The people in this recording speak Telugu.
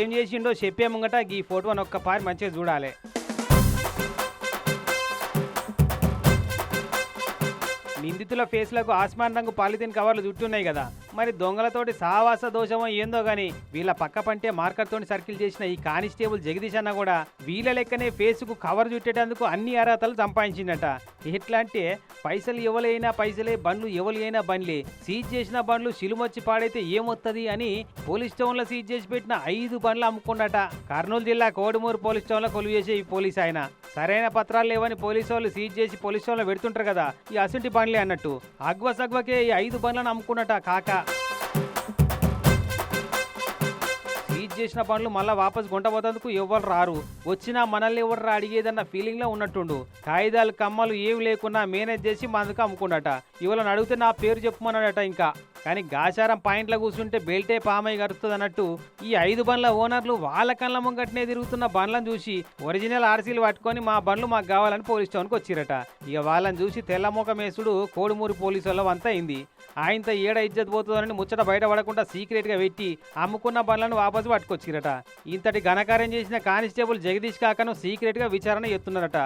ఏం చేసిండో చెప్పే ముంగట ఈ ఫోటోని ఒక్కపారి మంచిగా చూడాలి. నిందితుల ఫేస్లకు ఆస్మాన్ రంగు పాలిథిన్ కవర్లు చుట్టున్నాయి కదా. మరి దొంగలతోటి సావాస దోషమో ఏందో గాని వీళ్ళ పక్క పంటే మార్కర్తో తోటి సర్కిల్ చేసిన ఈ కానిస్టేబుల్ జగదీష్ అన్న కూడా వీళ్ళ లెక్కనే ఫేస్కు కవర్ చుట్టేటందుకు అన్ని అర్హతలు సంపాదించిందట ఎట్లా అంటే పైసలు ఎవలైనా పైసలే బండ్లు ఎవలైనా బండ్లే. సీజ్ చేసిన బండ్లు సిలుమొచ్చి పాడైతే ఏమొత్తది అని పోలీస్ స్టేషన్లో సీజ్ చేసి పెట్టిన ఐదు బండ్లు అమ్ముకున్నట. కర్నూలు జిల్లా కోడుమూరు పోలీస్ స్టేషన్లో కొలువు చేసే ఈ పోలీస్ ఆయన. సరైన పత్రాలు లేవని పోలీసు వాళ్ళు సీజ్ చేసి పోలీస్ వాళ్ళు పెడుతుంటారు కదా ఈ అసంటి బండ్లే అన్నట్టు. అగ్వ సగ్వకే ఈ ఐదు బండ్లను అమ్ముకున్నట కాక. సీజ్ చేసిన పనులు మళ్ళా వాపస్ గుంటపోతందుకు ఎవరు రారు. వచ్చినా మనల్ని ఎవరు అడిగేదన్న ఫీలింగ్లో ఉన్నట్టుండు. కాగితాలు కమ్మలు ఏవి లేకున్నా మేనేజ్ చేసి మనకు అమ్ముకున్నట. ఇవాళని అడిగితే నా పేరు చెప్పుమన్నాడట ఇంకా. కానీ గాచారం పాయింట్లో కూర్చుంటే బెల్టే పామై గడుస్తుంది అన్నట్టు ఈ ఐదు బండ్ల ఓనర్లు వాళ్ళ కళ్ళ ముంగట్నే తిరుగుతున్న బండ్లను చూసి ఒరిజినల్ ఆర్సీలు పట్టుకొని మా బండ్లు మాకు కావాలని పోలీస్ స్టేషన్కి వచ్చిరట. ఇక వాళ్ళని చూసి తెల్లమొక మేసుడు కోడుమూరి పోలీసు వాళ్ళ అంతా అయింది. ఆయనతో ఏడ ఇజ్జత్ పోతుందని ముచ్చట బయటపడకుండా సీక్రెట్గా పెట్టి అమ్ముకున్న బండ్లను వాపసు పట్టుకొచ్చిరట. ఇంతటి ఘనకార్యం చేసిన కానిస్టేబుల్ జగదీష్ కాకను సీక్రెట్గా విచారణ ఎత్తున్నారట